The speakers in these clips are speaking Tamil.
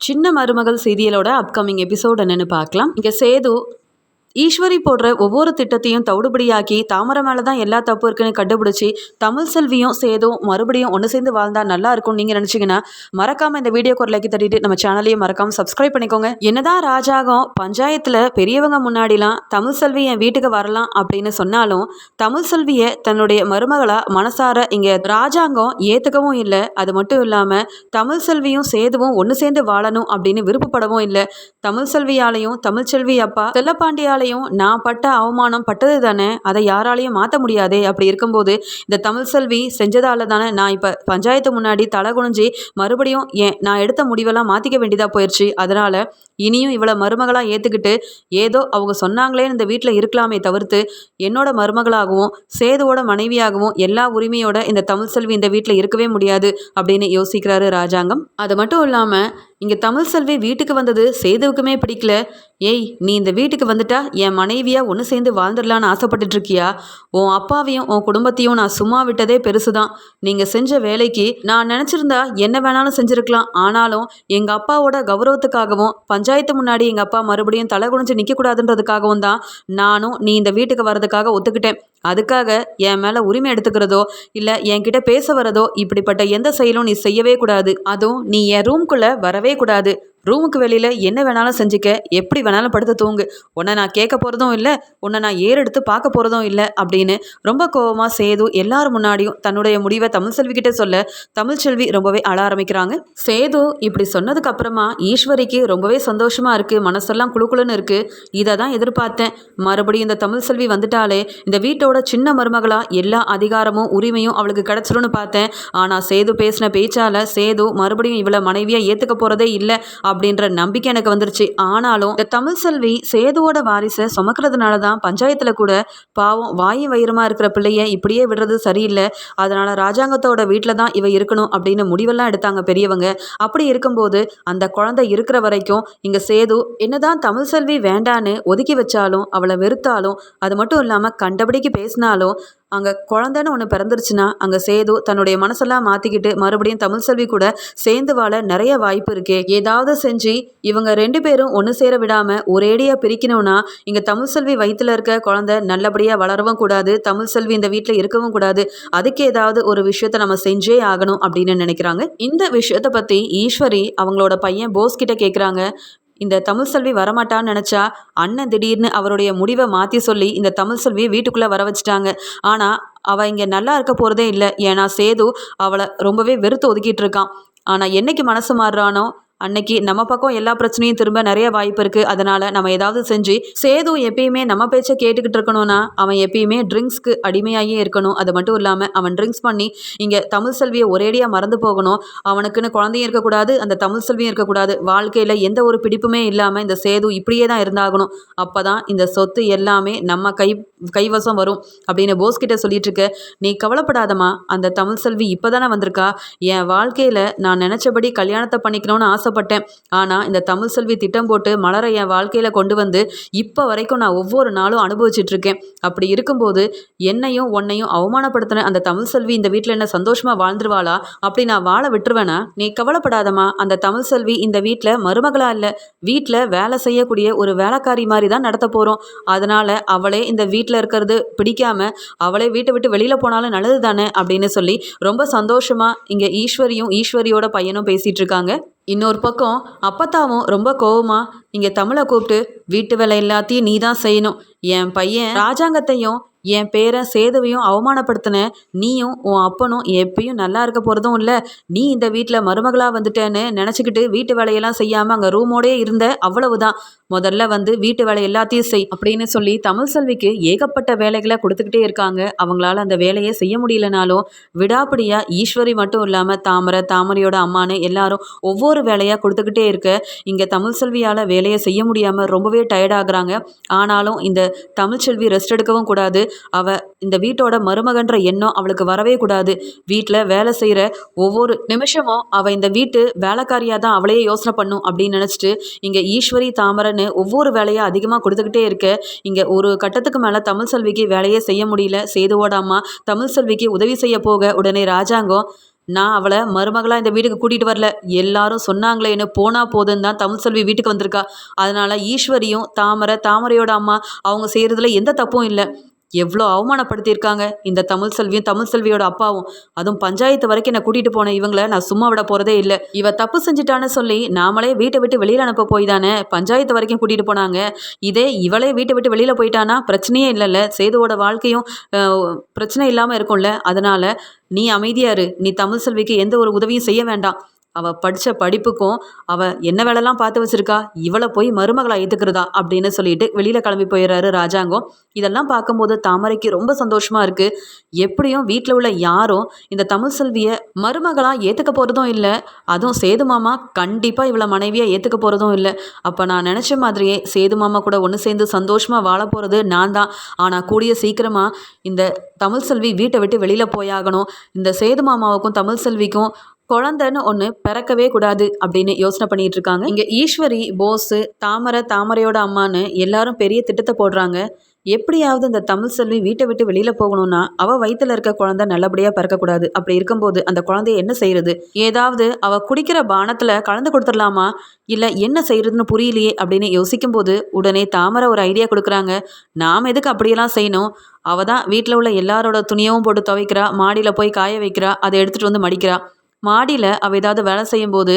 சின்ன மருமகள் சீரியலோட அப்கமிங் எபிசோட் என்னன்னு பார்க்கலாம். இங்கே சேது ஈஸ்வரி போடுற ஒவ்வொரு திட்டத்தையும் தவிடுபடியாக்கி தாமரை மேலே தான் எல்லா தப்பு இருக்குன்னு கண்டுபிடிச்சி தமிழ் செல்வியும் சேதும் மறுபடியும் ஒன்று சேர்ந்து வாழ்ந்தால் நல்லா இருக்கும்னு நீங்கள் நினச்சிங்கன்னா மறக்காமல் இந்த வீடியோ குரலைக்கு தட்டிட்டு நம்ம சேனலையும் மறக்காமல் சப்ஸ்கிரைப் பண்ணிக்கோங்க. என்னதான் ராஜாகம் பஞ்சாயத்தில் பெரியவங்க முன்னாடிலாம் தமிழ் செல்வி என் வீட்டுக்கு வரலாம் அப்படின்னு சொன்னாலும் தமிழ் செல்வியை தன்னுடைய மருமகளாக மனசார இங்கே ராஜாங்கம் ஏற்றுக்கவும் இல்லை. அது மட்டும் இல்லாமல் தமிழ் செல்வியும் சேதுவும் ஒன்று சேர்ந்து வாழணும் அப்படின்னு விருப்பப்படவும் இல்லை. தமிழ் செல்வியாலையும் தமிழ்ச்செல்வி அப்பா செல்லப்பாண்டியாலையும் நான் பட்ட அவமானம் பட்டது தானே? அதை யாராலையும் மாற்ற முடியாதே? அப்படி இருக்கும்போது இந்த தமிழ் செல்வி செஞ்சதால தானே நான் இப்போ பஞ்சாயத்து முன்னாடி தலை குனிஞ்சு மறுபடியும் ஏன் நான் எடுத்த முடிவெல்லாம் மாற்றிக்க வேண்டியதாக போயிடுச்சு அதனால் இனியும் இவளை மருமகளாக ஏற்றுக்கிட்டு ஏதோ அவங்க சொன்னாங்களே இந்த வீட்டில் இருக்கலாமே தவிர்த்து என்னோட மருமகளாகவும் சேதுவோட மனைவியாகவும் எல்லா உரிமையோட இந்த தமிழ் செல்வி இந்த வீட்டில் இருக்கவே முடியாது அப்படின்னு யோசிக்கிறாரு ராஜாங்கம். அது மட்டும் இல்லாமல் இங்கே தமிழ் செல்வி வீட்டுக்கு வந்தது சேதுவுக்குமே பிடிக்கல. ஏய் நீ இந்த வீட்டுக்கு வந்துட்டா என் மனைவியா ஒன்று சேர்ந்து வாழ்ந்துடலான்னு ஆசைப்பட்டுட்டு இருக்கியா உன் அப்பாவையும் உன் குடும்பத்தையும் நான் சும்மா விட்டதே பெருசு தான் நீங்கள் செஞ்ச வேலைக்கு நான் நினச்சிருந்தா என்ன வேணாலும் செஞ்சுருக்கலாம். ஆனாலும் எங்கள் அப்பாவோட கௌரவத்துக்காகவும் பஞ்சாயத்து முன்னாடி எங்கள் அப்பா மறுபடியும் தலை குனிஞ்சு நிற்கக்கூடாதுன்றதுக்காகவும் தான் நானும் நீ இந்த வீட்டுக்கு வர்றதுக்காக ஒத்துக்கிட்டேன். அதுக்காக என் மேலே உரிமை எடுத்துக்கிறதோ இல்லை என்கிட்ட பேச வரதோ இப்படிப்பட்ட எந்த செயலும் நீ செய்யவே கூடாது. அதுவும் நீ என் ரூம்குள்ளே வரவே கூடாது. ரூமுக்கு வெளியில் என்ன வேணாலும் செஞ்சுக்க எப்படி வேணாலும் படுத்து தூங்கு. உன்னை நான் கேட்க போகிறதும் இல்லை உன்னை நான் ஏறெடுத்து பார்க்க போகிறதும் இல்லை அப்படின்னு ரொம்ப கோவமாக சேது எல்லார் முன்னாடியும் தன்னுடைய முடிவை தமிழ் செல்விக்கிட்ட சொல்ல தமிழ்ச்செல்வி ரொம்பவே அழ ஆரம்பிக்கிறாங்க. சேது இப்படி சொன்னதுக்கப்புறமா ஈஸ்வரிக்கு ரொம்பவே சந்தோஷமாக இருக்குது மனசெல்லாம் குழுக்குழுன்னு இருக்குது இதை தான் எதிர்பார்த்தேன். மறுபடியும் இந்த தமிழ் செல்வி வந்துட்டாலே இந்த வீட்டோட சின்ன மருமகளாக எல்லா அதிகாரமும் உரிமையும் அவளுக்கு கிடச்சிரும்னு பார்த்தேன். ஆனால் சேது பேசின பேச்சால் சேது மறுபடியும் இவளை மனைவியாக ஏற்றுக்க போகிறதே இல்லை அப்படின்ற நம்பிக்கை எனக்கு வந்துருச்சு. ஆனாலும் இந்த தமிழ் செல்வி சேதுவோட வாரிசை சுமக்கிறதுனால தான் பஞ்சாயத்தில் கூட பாவம் வாயும் வயிறமாக இருக்கிற பிள்ளைய இப்படியே விடுறது சரியில்லை. அதனால் ராஜாங்கத்தோட வீட்டில் தான் இவ இருக்கணும் அப்படின்னு முடிவெல்லாம் எடுத்தாங்க பெரியவங்க. அப்படி இருக்கும்போது அந்த குழந்தை இருக்கிற வரைக்கும் இங்கே சேது என்னதான் தமிழ் செல்வி வேண்டான்னு ஒதுக்கி வச்சாலும் அவளை வெறுத்தாலும் அது மட்டும் இல்லாமல் கண்டபடிக்கு பேசினாலும் அங்கே குழந்தைன்னு ஒன்று பிறந்துருச்சுன்னா அங்கே சேது தன்னுடைய மனசெல்லாம் மாற்றிக்கிட்டு மறுபடியும் தமிழ் செல்வி கூட சேர்ந்து வாழ நிறைய வாய்ப்பு இருக்கே. ஏதாவது செஞ்சு இவங்க ரெண்டு பேரும் ஒன்று சேர விடாமல் ஒரேடியாக பிரிக்கணும்னா இங்கே தமிழ் செல்வி வயிற்றில் இருக்க குழந்தை நல்லபடியாக வளரவும் கூடாது தமிழ் செல்வி இந்த வீட்டில் இருக்கவும் கூடாது அதுக்கு ஏதாவது ஒரு விஷயத்த நம்ம செஞ்சே ஆகணும் அப்படின்னு நினைக்கிறாங்க. இந்த விஷயத்தை பற்றி ஈஸ்வரி அவங்களோட பையன் போஸ் கிட்ட கேட்குறாங்க இந்த தமிழ் செல்வி வரமாட்டான்னு நினச்சா அண்ணன் திடீர்னு அவருடைய முடிவை மாற்றி சொல்லி இந்த தமிழ் செல்வியை வீட்டுக்குள்ளே வர வச்சுட்டாங்க. ஆனால் அவள் இங்கே நல்லா இருக்க போகிறதே இல்லை. ஏன்னா சேது அவளை ரொம்பவே வெறுத்து ஒதுக்கிட்டு இருக்கான். ஆனால் என்னைக்கு மனசு மாறுறானோ அன்னைக்கு நம்ம பக்கம் எல்லா பிரச்சனையும் திரும்ப நிறைய வாய்ப்பு இருக்குது அதனால் நம்ம ஏதாவது செஞ்சு சேது எப்பயுமே நம்ம பேச்சை கேட்டுக்கிட்டு இருக்கணும்னா அவன் எப்பயுமே ட்ரிங்க்ஸ்க்கு அடிமையாகியே இருக்கணும். அது மட்டும் இல்லாமல் அவன் ட்ரிங்க்ஸ் பண்ணி இங்கே தமிழ் செல்வியை ஒரேடியாக மறந்து போகணும். அவனுக்குன்னு குழந்தையும் இருக்கக்கூடாது அந்த தமிழ் செல்வியும் இருக்கக்கூடாது. வாழ்க்கையில் எந்த ஒரு பிடிப்புமே இல்லாமல் இந்த சேது இப்படியே தான் இருந்தாகணும். அப்போ தான் இந்த சொத்து எல்லாமே நம்ம கை கைவசம் வரும் அப்படின்னு போஸ் கிட்ட சொல்லிட்டு இருக்க நீ கவலைப்படாதம்மா. அந்த தமிழ் செல்வி இப்போ தானே வந்திருக்கா? என் வாழ்க்கையில் நான் நினச்சபடி கல்யாணத்தை பண்ணிக்கணும்னு ஆசைப்பட்டேன். ஆனால் இந்த தமிழ் செல்வி திட்டம் போட்டு மலரை என் வாழ்க்கையில் கொண்டு வந்து இப்போ வரைக்கும் நான் ஒவ்வொரு நாளும் அனுபவிச்சிட்ருக்கேன் அப்படி இருக்கும்போது என்னையும் உன்னையும் அவமானப்படுத்தின அந்த தமிழ் செல்வி இந்த வீட்டில் என்ன சந்தோஷமாக வாழ்ந்துருவாளா? அப்படி நான் வாழ விட்டுருவேனா? நீ கவலைப்படாதம்மா. அந்த தமிழ் செல்வி இந்த வீட்டில் மருமகளாக இல்லை. வீட்டில் வேலை செய்யக்கூடிய ஒரு வேலைக்காரி மாதிரி தான் நடத்த போகிறோம் அதனால் அவளே இந்த வீட்டில் இருக்கிறது பிடிக்காம அவளே வீட்டை விட்டு வெளியில் போனாலும் நல்லது தானே அப்படின்னு சொல்லி ரொம்ப சந்தோஷமாக இங்கே ஈஸ்வரியும் ஈஸ்வரியோட பையனும் பேசிகிட்டு இருக்காங்க. இன்னொரு பக்கம் அப்பத்தாவும் ரொம்ப கோவமா இங்கே தமிழை கூப்பிட்டு வீட்டு வேலை எல்லாத்தையும் நீ தான் செய்யணும். என் பையன் ராஜாங்கத்தையும் என் பேரை சேதுவையும் அவமானப்படுத்தின நீயும் உன் அப்பனும் எப்பயும் நல்லா இருக்க போகிறதும் இல்லை. நீ இந்த வீட்டில் மருமகளாக வந்துட்டேன்னு நினச்சிக்கிட்டு வீட்டு வேலையெல்லாம் செய்யாமல் அங்கே ரூமோடே இருந்த அவ்வளவுதான். முதல்ல வந்து வீட்டு வேலை எல்லாத்தையும் செய் அப்படின்னு சொல்லி தமிழ் செல்விக்கு ஏகப்பட்ட வேலைகளை கொடுத்துக்கிட்டே இருக்காங்க. அவங்களால அந்த வேலையை செய்ய முடியலனாலும் விடாப்பிடியாக ஈஸ்வரி மட்டும் இல்லாமல் தாமரை தாமரையோட அம்மானு எல்லாரும் ஒவ்வொரு வேலையாக கொடுத்துக்கிட்டே இருக்க இங்கே தமிழ் செல்வியால் வேலையை செய்ய முடியாமல் ரொம்பவே டயர்டாகிறாங்க ஆனாலும் இந்த தமிழ்ச்செல்வி ரெஸ்ட் எடுக்கவும் கூடாது. அவள் இந்த வீட்டோட மருமகன்ற எண்ணம் அவளுக்கு வரவே கூடாது. வீட்டில் வேலை செய்கிற ஒவ்வொரு நிமிஷமும் அவள் இந்த வீட்டு வேலைக்காரியாக தான் அவளையே யோசனை பண்ணும் அப்படின்னு நினச்சிட்டு இங்கே ஈஸ்வரி தாமரன்னு ஒவ்வொரு வேலையாக அதிகமாக கொடுத்துக்கிட்டே இருக்க இங்கே ஒரு கட்டத்துக்கு மேலே தமிழ் செல்விக்கு வேலையே செய்ய முடியல சேதுவோட அம்மா தமிழ் செல்விக்கு உதவி செய்ய போக உடனே ராஜாங்கம் நான் அவளை மருமகளாக இந்த வீட்டுக்கு கூட்டிகிட்டு வரல. எல்லாரும் சொன்னாங்களேன்னு போனால் போதுன்னு தான் தமிழ் செல்வி வீட்டுக்கு வந்திருக்கா. அதனால் ஈஸ்வரியும் தாமரை தாமரையோட அம்மா அவங்க செய்கிறதுல எந்த தப்பும் இல்லை. எவ்வளோ அவமானப்படுத்தியிருக்காங்க. இந்த தமிழ் செல்வியும் தமிழ் செல்வியோட அப்பாவும். அதுவும் பஞ்சாயத்து வரைக்கும் என்னை கூட்டிகிட்டு போன இவங்கள நான் சும்மா விட போகிறதே இல்லை. இவ தப்பு செஞ்சுட்டான்னு சொல்லி நாமளே வீட்டை விட்டு வெளியில் அனுப்ப போய் தானே பஞ்சாயத்து வரைக்கும் கூட்டிகிட்டு போனாங்க. இதே இவளே வீட்டை விட்டு வெளியில் போயிட்டானா பிரச்சனையே இல்லைல்ல. சேதுவோட வாழ்க்கையும் பிரச்சனை இல்லாமல் இருக்கும்ல. அதனால் நீ அமைதியாரு நீ தமிழ் செல்விக்கு எந்த ஒரு உதவியும் செய்ய வேண்டாம். அவள் படித்த படிப்புக்கும் அவள் என்ன வேலைலாம் பார்த்து வச்சிருக்கா? இவளை போய் மருமகளை ஏற்றுக்கிறதா அப்படின்னு சொல்லிட்டு வெளியில் கிளம்பி போயிடுறாரு ராஜாங்கம். இதெல்லாம் பார்க்கும்போது தாமரைக்கு ரொம்ப சந்தோஷமாக இருக்குது எப்படியும் வீட்டில் உள்ள யாரும் இந்த தமிழ் செல்வியை மருமகளாக ஏற்றுக்க போகிறதும் இல்லை. அதுவும் சேது மாமா கண்டிப்பாக இவளை மனைவியாக ஏற்றுக்க போகிறதும் இல்லை. அப்போ நான் நினச்ச மாதிரியே சேது மாமா கூட ஒன்று சேர்ந்து சந்தோஷமாக வாழ போகிறது நான் தான். ஆனால் கூடிய சீக்கிரமாக இந்த தமிழ் செல்வி வீட்டை விட்டு வெளியில் போயாகணும். இந்த சேது மாமாவுக்கும் தமிழ் செல்விக்கும் குழந்தைன்னு ஒன்று பிறக்கவே கூடாது அப்படின்னு யோசனை பண்ணிட்டு இருக்காங்க. இங்கே ஈஸ்வரி போஸு தாமரை தாமரையோட அம்மான்னு எல்லாரும் பெரிய திட்டத்தை போடுறாங்க. எப்படியாவது இந்த தமிழ் செல்வி வீட்டை விட்டு வெளியில் போகணும்னா அவள் வயிற்றுல இருக்க குழந்தை நல்லபடியாக பிறக்கக்கூடாது அப்படி இருக்கும்போது அந்த குழந்தைய என்ன செய்யறது? ஏதாவது அவள் குடிக்கிற பானத்தில் கலந்து கொடுத்துடலாமா? இல்லை என்ன செய்யறதுன்னு புரியலையே அப்படின்னு யோசிக்கும்போது உடனே தாமரை ஒரு ஐடியா கொடுக்குறாங்க. நாம் எதுக்கு அப்படியெல்லாம் செய்யணும்? அவள் தான் வீட்டில் உள்ள எல்லாரோட துணியவும் போட்டு துவைக்கிறா மாடியில் போய் காய வைக்கிறா அதை எடுத்துகிட்டு வந்து மடிக்கிறா. மாடியில் அவள் ஏதாவது வேலை செய்யும்போது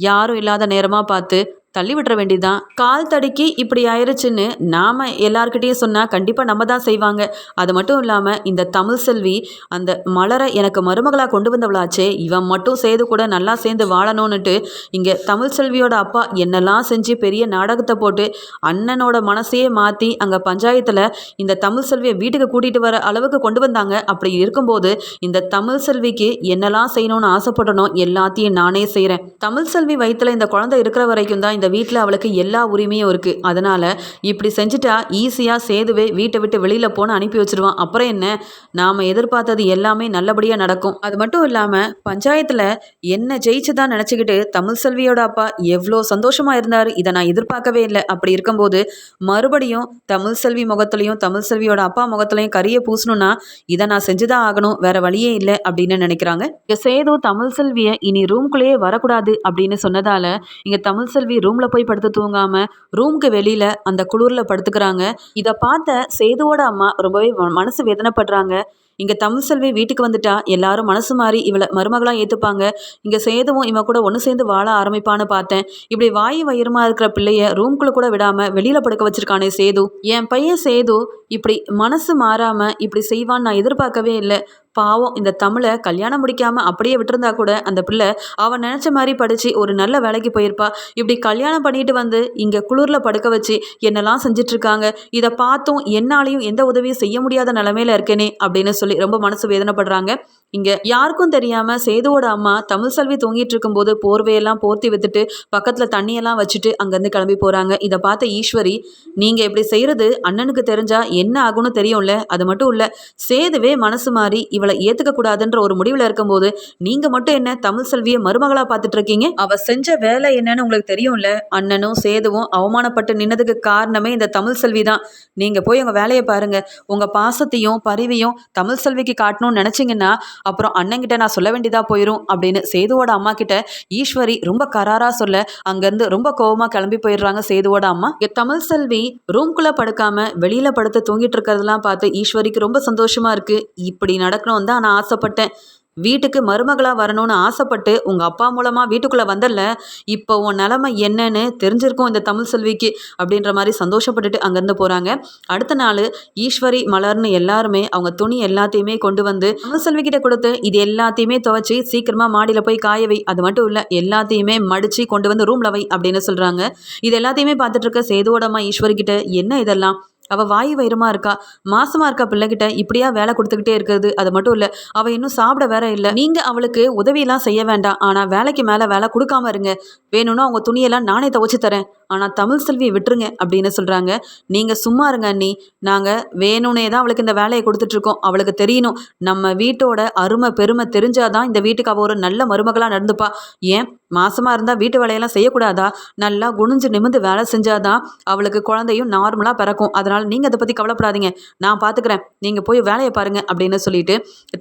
யாரும் இல்லாத நேரமாக பார்த்து தள்ளி விட்டுற வேண்டியதுதான். கால் தடுக்கி இப்படி ஆயிடுச்சுன்னு நாம் எல்லார்கிட்டேயும் சொன்னால் கண்டிப்பாக நம்ம தான் செய்வாங்க. அது மட்டும் இல்லாமல் இந்த தமிழ் செல்வி அந்த மலரை எனக்கு மருமகளாக கொண்டு வந்தவளாச்சே இவன் மட்டும் செய்து கூட நல்லா சேர்ந்து வாழணும்னுட்டு இங்கே தமிழ் செல்வியோட அப்பா என்னெல்லாம் செஞ்சு பெரிய நாடகத்தை போட்டு அண்ணனோட மனசையே மாற்றி அங்கே பஞ்சாயத்தில் இந்த தமிழ் செல்வியை வீட்டுக்கு கூட்டிகிட்டு வர அளவுக்கு கொண்டு வந்தாங்க. அப்படி இருக்கும்போது இந்த தமிழ் செல்விக்கு என்னெல்லாம் செய்யணும்னு ஆசைப்படணும் எல்லாத்தையும் நானே செய்கிறேன் தமிழ் செல்வி வயிற்றுல இந்த குழந்தை இருக்கிற வரைக்கும் தான் இந்த வீட்டில் அவளுக்கு எல்லா உரிமையும் இருக்குது அதனால் இப்படி செஞ்சுட்டா ஈஸியாக சேதுவே வீட்டை விட்டு வெளியில் போன அனுப்பி வச்சுருவான். அப்புறம் என்ன? நாம் எதிர்பார்த்தது எல்லாமே நல்லபடியாக நடக்கும். அது மட்டும் இல்லாமல் பஞ்சாயத்தில் என்ன ஜெயிச்சதான் நினச்சிக்கிட்டு தமிழ் செல்வியோட அப்பா எவ்வளோ சந்தோஷமாக இருந்தார். இதை நான் எதிர்பார்க்கவே இல்லை. அப்படி இருக்கும்போது மறுபடியும் தமிழ் செல்வி முகத்துலையும் தமிழ் செல்வியோட அப்பா முகத்துலையும் கரியை பூசணும்னா இதை நான் செஞ்சுதான் ஆகணும். வேற வழியே இல்லை அப்படின்னு நினைக்கிறாங்க. இங்கே சேது தமிழ் செல்வியை இனி ரூம்குள்ளேயே வரக்கூடாது அப்படின்னு சொன்னதால இங்கே தமிழ் செல்வி ரூம் ரூம்ல போய் படுத்து தூங்காம ரூமுக்கு வெளியில அந்த குளிர்ல படுத்துக்கிறாங்க. இதை பார்த்த சேதுவோட அம்மா ரொம்பவே ம- மனசு வேதனைப்படுறாங்க. இங்க தமிழ் செல்வி வீட்டுக்கு வந்துட்டா எல்லாரும் மனசு மாறி இவளை மருமகளா ஏத்துப்பாங்க. இங்க சேதுவும் இவன் கூட ஒன்று சேர்ந்து வாழ ஆரம்பிப்பான்னு பார்த்தேன். இப்படி வாயு வயிறுமா இருக்கிற பிள்ளைய ரூம்குள்ள கூட விடாம வெளியில படுக்க வச்சிருக்கானே சேது. என் பையன் சேது இப்படி மனசு மாறாம இப்படி செய்வான்னு நான் எதிர்பார்க்கவே இல்லை. பாவம் இந்த தமிழை கல்யாணம் முடிக்காம அப்படியே விட்டுருந்தா கூட அந்த பிள்ளை அவன் நினச்ச மாதிரி படித்து ஒரு நல்ல வேலைக்கு போயிருப்பா. இப்படி கல்யாணம் பண்ணிட்டு வந்து இங்கே குளிரில் படுக்க வச்சு என்னெல்லாம் செஞ்சிட்ருக்காங்க? இதை பார்த்தும் என்னாலையும் எந்த உதவியும் செய்ய முடியாத நிலமையில இருக்கேனே அப்படின்னு சொல்லி ரொம்ப மனசு வேதனைப்படுறாங்க. இங்க யாருக்கும் தெரியாம சேதுவோட அம்மா தமிழ் செல்வி தூங்கிட்டு இருக்கும்போது போர்வையெல்லாம் போர்த்தி வித்துட்டு பக்கத்துல தண்ணியெல்லாம் வச்சுட்டு அங்கேருந்து கிளம்பி போறாங்க. இதை பார்த்த ஈஸ்வரி நீங்க இப்படி செய்யறது அண்ணனுக்கு தெரிஞ்சா என்ன ஆகும்னு தெரியும்ல? அது மட்டும் இல்ல சேதுவே மனசு மாறி இவளை ஏத்துக்க கூடாதுன்ற ஒரு முடிவுல இருக்கும்போது நீங்க மட்டும் என்ன தமிழ் செல்வியை மருமகளா பார்த்துட்டு இருக்கீங்க? அவ செஞ்ச வேலை என்னன்னு உங்களுக்கு தெரியும்ல? அண்ணனும் சேதுவும் அவமானப்பட்டு நின்னதுக்கு காரணமே இந்த தமிழ் செல்வி தான். நீங்க போய் உங்க வேலையை பாருங்க. உங்க பாசத்தையும் பரிவையும் தமிழ் செல்விக்கு காட்டணும்னு நினைச்சீங்கன்னா அப்புறம் அண்ணங்கிட்ட நான் சொல்ல வேண்டியதா போயிடும் அப்படின்னு சேதுவோட அம்மா கிட்ட ஈஸ்வரி ரொம்ப கராரா சொல்ல அங்கேருந்து ரொம்ப கோவமா கிளம்பி போயிடுறாங்க சேதுவோட அம்மா. தமிழ் செல்வி ரூம்குள்ள படுக்காம வெளியில படுத்து தூங்கிட்டு இருக்கிறதெல்லாம் பார்த்து ஈஸ்வரிக்கு ரொம்ப சந்தோஷமா இருக்கு. இப்படி நடக்கணும் தான் நான் ஆசைப்பட்டேன். வீட்டுக்கு மருமகளாக வரணும்னு ஆசைப்பட்டு உங்கள் அப்பா மூலமாக வீட்டுக்குள்ளே வந்துடல இப்போ உன் நிலமை என்னன்னு தெரிஞ்சிருக்கும் இந்த தமிழ் செல்விக்கு அப்படின்ற மாதிரி சந்தோஷப்பட்டுட்டு அங்கேருந்து போகிறாங்க அடுத்த நாள் ஈஸ்வரி மலர்னு எல்லாருமே அவங்க துணி எல்லாத்தையுமே கொண்டு வந்து தமிழ் செல்வி கிட்ட கொடுத்து இது எல்லாத்தையுமே துவைச்சி சீக்கிரமாக மாடியில் போய் காய வை. அது மட்டும் இல்லை எல்லாத்தையுமே மடித்து கொண்டு வந்து ரூமில் வை அப்படின்னு சொல்கிறாங்க இது எல்லாத்தையுமே பார்த்துட்டு இருக்க ஈஸ்வரி கிட்ட என்ன இதெல்லாம்? அவள் வாய் வயிறமாக இருக்கா? மாசமாக இருக்கா பிள்ளைகிட்ட? இப்படியா வேலை கொடுத்துக்கிட்டே இருக்கிறது? அது மட்டும் இல்லை அவள் இன்னும் சாப்பிட வேற இல்லை. நீங்கள் அவளுக்கு உதவியெல்லாம் செய்ய வேண்டாம். ஆனால் வேலைக்கு மேலே வேலை கொடுக்காம இருங்க. வேணும்னா அவங்க துணியெல்லாம் நானே துவச்சி தரேன். ஆனால் தமிழ் செல்வியை விட்டுருங்க அப்படின்னு சொல்கிறாங்க நீங்கள் சும்மா இருங்க அண்ணி. நாங்கள் வேணும்னே தான் அவளுக்கு இந்த வேலையை கொடுத்துட்ருக்கோம் அவளுக்கு தெரியணும். நம்ம வீட்டோட அருமை பெருமை தெரிஞ்சாதான் இந்த வீட்டுக்கு அவள் ஒரு நல்ல மருமகளாக நடந்துப்பா. ஏன்? மாசமாக இருந்தால் வீட்டு வேலையெல்லாம் செய்யக்கூடாதா? நல்லா குனிஞ்சு நிமிந்து வேலை செஞ்சாதான் அவளுக்கு குழந்தையும் நார்மலாக பிறக்கும். அதனால் நீங்கள் அதை பற்றி கவலைப்படாதீங்க. நான் பார்த்துக்கிறேன் நீங்கள் போய் வேலையை பாருங்கள் அப்படின்னு சொல்லிட்டு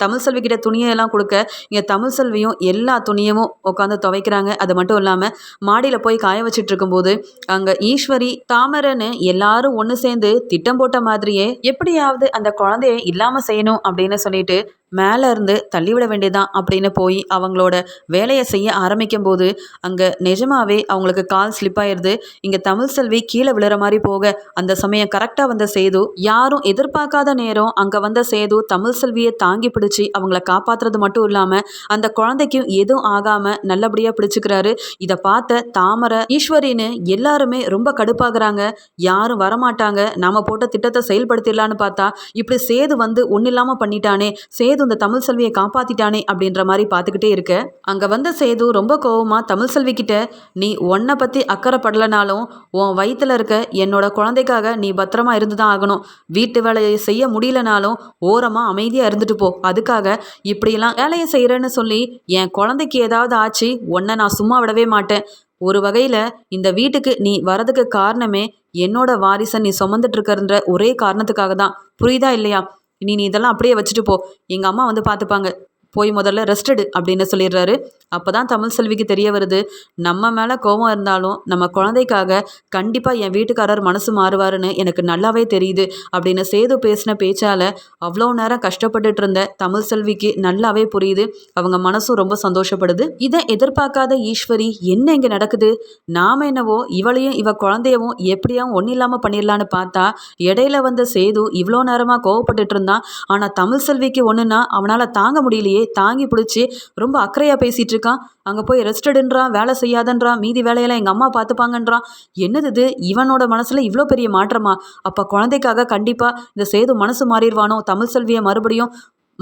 தமிழ் செல்வி கிட்ட துணியெல்லாம் கொடுக்க இங்கே தமிழ் செல்வியும் எல்லா துணியவும் உட்காந்து துவைக்கிறாங்க. அது மட்டும் இல்லாமல் மாடியில் போய் காய வச்சுட்டு இருக்கும்போது அங்கே ஈஸ்வரி தாமரன்னு எல்லாரும் ஒன்று சேர்ந்து திட்டம் போட்ட மாதிரியே எப்படியாவது அந்த குழந்தைய இல்லாமல் செய்யணும் அப்படின்னு சொல்லிட்டு மேலே இருந்து தள்ளிவிட வேண்டியதான் அப்படின்னு போய் அவங்களோட வேலையை செய்ய ஆரம்பிக்கும் போது அங்கே நிஜமாவே அவங்களுக்கு கால் ஸ்லிப் ஆயிடுது இங்கே தமிழ் செல்வி கீழே விழுற மாதிரி போக அந்த சமயம் கரெக்டாக வந்த சேது யாரும் எதிர்பார்க்காத நேரம் அங்கே வந்த சேது தமிழ் செல்வியை தாங்கி பிடிச்சி அவங்கள காப்பாற்றுறது மட்டும் இல்லாமல் அந்த குழந்தைக்கும் எதுவும் ஆகாமல் நல்லபடியாக பிடிச்சிக்கிறாரு. இதை பார்த்த தாமரை ஈஸ்வரின்னு எல்லாருமே ரொம்ப கடுப்பாகிறாங்க. யாரும் வரமாட்டாங்க. நாம போட்ட திட்டத்தை செயல்படுத்திடலான்னு பார்த்தா இப்படி சேது வந்து ஒன்றும் இல்லாமல் பண்ணிட்டானே. சேது இந்த தமிழ் செல்வியை காப்பாத்திட்டானே அப்படின்ற மாதிரி பார்த்துக்கிட்டே இருக்க. அங்கே வந்த சேது ரொம்ப கோவமா தமிழ் செல்வி கிட்ட நீ உன்னை பற்றி அக்கறைப்படலைனாலும் உன் வயித்துல இருக்க என்னோட குழந்தைக்காக நீ பத்திரமா இருந்து தான் ஆகணும். வீட்டு வேலையை செய்ய முடியலனாலும் ஓரமாக அமைதியாக இருந்துட்டு போ. அதுக்காக இப்படியெல்லாம் வேலையை செய்கிறேன்னு சொல்லி என் குழந்தைக்கு ஏதாவது ஆச்சு உன்னை நான் சும்மா விடவே மாட்டேன். ஒரு வகையில் இந்த வீட்டுக்கு நீ வரதுக்கு காரணமே என்னோட வாரிசை நீ சுமந்துட்டு இருக்கன்ற ஒரே காரணத்துக்காக தான் புரியுதா இல்லையா? நீ நீ இதெல்லாம் அப்படியே வச்சுட்டு போ. எங்கள் அம்மா வந்து பார்த்துப்பாங்க. போய் முதல்ல ரெஸ்ட் எடு அப்படின்னு சொல்லிடுறாரு. அப்போ தான் தமிழ் செல்விக்கு தெரிய வருது. நம்ம மேலே கோபம் இருந்தாலும் நம்ம குழந்தைக்காக கண்டிப்பாக என் வீட்டுக்காரர் மனசு மாறுவாருன்னு எனக்கு நல்லாவே தெரியுது அப்படின்னு சேது பேசின பேச்சால் அவ்வளோ நேரம் கஷ்டப்பட்டுட்டு இருந்த தமிழ் செல்விக்கு நல்லாவே புரியுது. அவங்க மனசும் ரொம்ப சந்தோஷப்படுது. இதை எதிர்பார்க்காத ஈஸ்வரி என்ன இங்கே நடக்குது? நாம் என்னவோ இவளையும் இவ குழந்தையவும் எப்படியும் ஒன்றும் இல்லாமல் பண்ணிடலான்னு பார்த்தா இடையில வந்த சேது இவ்வளோ நேரமாக கோவப்பட்டுட்டு இருந்தான். ஆனால் தமிழ் செல்விக்கு ஒன்றுனா அவனால் தாங்க முடியலையே. தாங்கி பிடிச்சி ரொம்ப அக்கறையாக பேசிகிட்டு இருக்கான். அங்கே போய் ரெஸ்டடுன்றான் வேலை செய்யாதன்றான் மீதி வேலையெல்லாம் எங்கள் அம்மா பார்த்துப்பாங்கன்றான் என்னது இது? இவனோட மனசில் இவ்வளோ பெரிய மாற்றமா? அப்போ குழந்தைக்காக கண்டிப்பாக இந்த சேது மனசு மாறிடுவானோ? தமிழ் செல்வியை மறுபடியும்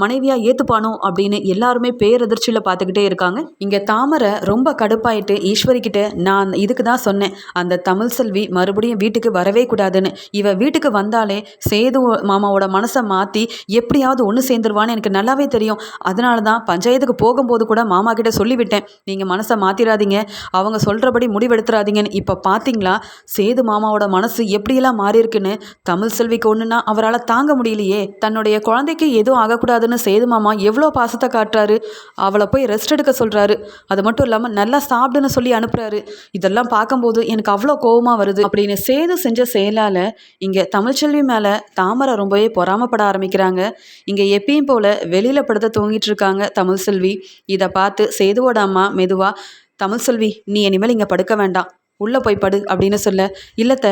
மனைவியாக ஏற்றுப்பானோ அப்படின்னு எல்லாருமே பேரதிர்ச்சியில் பார்த்துக்கிட்டே இருக்காங்க. இங்கே தாமரை ரொம்ப கடுப்பாயிட்டு ஈஸ்வரி கிட்ட நான் இதுக்கு தான் சொன்னேன். அந்த தமிழ் செல்வி மறுபடியும் வீட்டுக்கு வரவே கூடாதுன்னு. இவ வீட்டுக்கு வந்தாலே சேது மாமாவோட மனசை மாற்றி எப்படியாவது ஒன்று சேர்ந்துருவான்னு எனக்கு நல்லாவே தெரியும். அதனால தான் பஞ்சாயத்துக்கு போகும்போது கூட மாமா கிட்ட சொல்லிவிட்டேன். நீங்கள் மனசை மாற்றிடாதீங்க அவங்க சொல்கிறபடி முடிவெடுத்துறாதீங்கன்னு. இப்போ பார்த்தீங்களா சேது மாமாவோட மனசு எப்படியெல்லாம் மாறியிருக்குன்னு தமிழ் செல்விக்கு ஒன்றுனா அவரால் தாங்க முடியலையே. தன்னுடைய குழந்தைக்கு எதுவும் ஆகக்கூடாது ஆகக்கூடாதுன்னு சேது மாமா எவ்வளோ பாசத்தை காட்டுறாரு அவளை போய் ரெஸ்ட் எடுக்க சொல்கிறாரு அது மட்டும் இல்லாமல் நல்லா சாப்பிடுன்னு சொல்லி அனுப்புகிறாரு இதெல்லாம் பார்க்கும்போது எனக்கு அவ்வளோ கோவமாக வருது. அப்படின்னு சேது செஞ்ச செயலால் இங்கே தமிழ்ச்செல்வி மேலே தாமரை ரொம்பவே பொறாமப்பட ஆரம்பிக்கிறாங்க. இங்கே எப்பயும் போல் வெளியில் படுத்த தூங்கிட்டு இருக்காங்க தமிழ் செல்வி இதை பார்த்து சேதுவோட அம்மா மெதுவாக தமிழ் செல்வி நீ இனிமேல் இங்கே படுக்க வேண்டாம். உள்ளே போய் படு அப்படின்னு சொல்ல இல்லத்த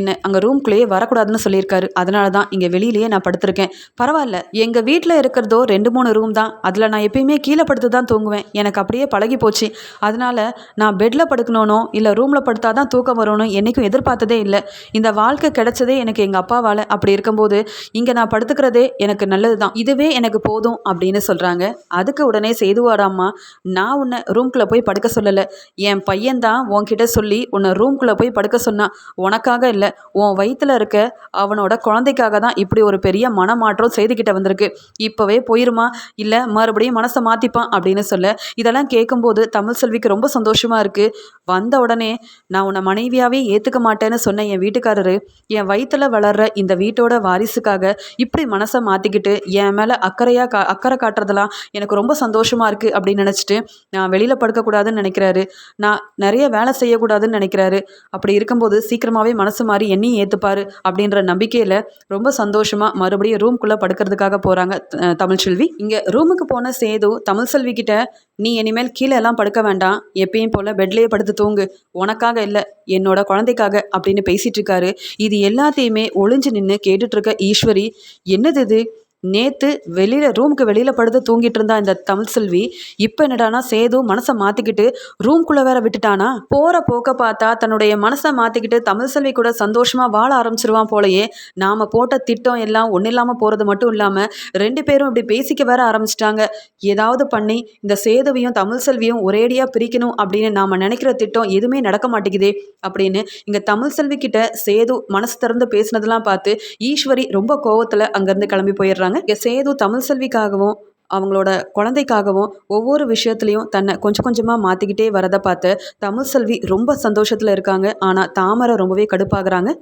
என்ன அங்கே ரூம்குள்ளேயே வரக்கூடாதுன்னு சொல்லியிருக்காரு. அதனால தான் இங்கே வெளியிலேயே நான் படுத்திருக்கேன். பரவாயில்ல எங்கள் வீட்டில் இருக்கிறதோ ரெண்டு மூணு ரூம் தான். அதில் நான் எப்பயுமே கீழே படுத்து தான் தூங்குவேன். எனக்கு அப்படியே பழகி போச்சு. அதனால் நான் பெட்டில் படுக்கணுனோ இல்லை ரூமில் படுத்தா தான் தூக்கம் வரணும் என்றைக்கும் எதிர்பார்த்ததே இல்லை. இந்த வாழ்க்கை கிடைச்சதே எனக்கு எங்கள் அப்பாவால். அப்படி இருக்கும்போது இங்கே நான் படுத்துக்கிறதே எனக்கு நல்லது தான். இதுவே எனக்கு போதும் அப்படின்னு சொல்கிறாங்க அதுக்கு உடனே செய்துவாராம்மா நான் உன்னை ரூம்குள்ளே போய் படுக்க சொல்லலை. என் பையன்தான் உன்கிட்ட சொல்லி உன்னை ரூம்குள்ளே போய் படுக்க சொன்னான் உனக்காக இல்லை இல்லை உன் வயிற்றில் இருக்க அவனோட குழந்தைக்காக தான் இப்படி ஒரு பெரிய மனமாற்றம் செய்துக்கிட்ட வந்திருக்கு. இப்போவே போயிருமா? இல்லை மறுபடியும் மனசை மாற்றிப்பான் அப்படின்னு சொல்ல இதெல்லாம் கேட்கும்போது தமிழ் செல்விக்கு ரொம்ப சந்தோஷமாக இருக்குது வந்த உடனே நான் உன்னை மனைவியாகவே ஏற்றுக்க மாட்டேன்னு சொன்ன என் வீட்டுக்காரரு என் வயிற்றில் வளர்ற இந்த வீட்டோட வாரிசுக்காக இப்படி மனசை மாற்றிக்கிட்டு என் மேலே அக்கறையாக கா அக்கறை காட்டுறதெல்லாம் எனக்கு ரொம்ப சந்தோஷமாக இருக்குது அப்படின்னு நினச்சிட்டு நான் வெளியில் படுக்கக்கூடாதுன்னு நினைக்கிறாரு. நான் நிறைய வேலை செய்யக்கூடாதுன்னு நினைக்கிறாரு. அப்படி இருக்கும்போது சீக்கிரமாகவே மனசு மாதிரி என்னையும் ஏற்றுப்பாரு அப்படின்ற நம்பிக்கையில் ரொம்ப சந்தோஷமாக மறுபடியும் ரூம்குள்ளே படுக்கிறதுக்காக போகிறாங்க தமிழ்ச்செல்வி இங்கே ரூமுக்கு போன சேது தமிழ் செல்வி கிட்ட நீ இனிமேல் கீழே எல்லாம் படுக்க வேண்டாம். எப்பயும் போல் பெட்லேயே படுத்து தூங்கு. உனக்காக இல்லை என்னோட குழந்தைக்காக அப்படின்னு பேசிகிட்டு இருக்காரு. இது எல்லாத்தையுமே ஒளிஞ்சு நின்று கேட்டுட்ருக்க ஈஸ்வரி என்னது இது? நேற்று வெளியில் ரூமுக்கு வெளியில் படுத்து தூங்கிட்டு இருந்தா இந்த தமிழ் செல்வி. இப்போ என்னடானா சேது மனசை மாற்றிக்கிட்டு ரூம்குள்ளே வேற விட்டுட்டானா? போகிற போக்க பார்த்தா தன்னுடைய மனசை மாற்றிக்கிட்டு தமிழ் செல்வி கூட சந்தோஷமாக வாழ ஆரம்பிச்சிருவான் போலயே. நாம் போட்ட திட்டம் எல்லாம் ஒன்றும் இல்லாமல் போகிறது மட்டும் இல்லாமல் ரெண்டு பேரும் இப்படி பேசிக்க வேற ஆரம்பிச்சிட்டாங்க. ஏதாவது பண்ணி இந்த சேதுவையும் தமிழ் செல்வியும் ஒரேடியாக பிரிக்கணும் அப்படின்னு நாம் நினைக்கிற திட்டம் எதுவுமே நடக்க மாட்டேங்குதே அப்படின்னு இங்கே தமிழ் செல்வி கிட்ட சேது மனசு திறந்து பேசினதெல்லாம் பார்த்து ஈஸ்வரி ரொம்ப கோவத்தில் அங்கேருந்து கிளம்பி போயிடுறாங்க. இங்கே சேது தமிழ் செல்விக்காகவும் அவங்களோட குழந்தைக்காகவும் ஒவ்வொரு விஷயத்துலையும் தன்னை கொஞ்சம் கொஞ்சமாக மாற்றிக்கிட்டே வரதை பார்த்து தமிழ் செல்வி ரொம்ப சந்தோஷத்தில் இருக்காங்க. ஆனால் தாமரை ரொம்பவே கடுப்பாகிறாங்க.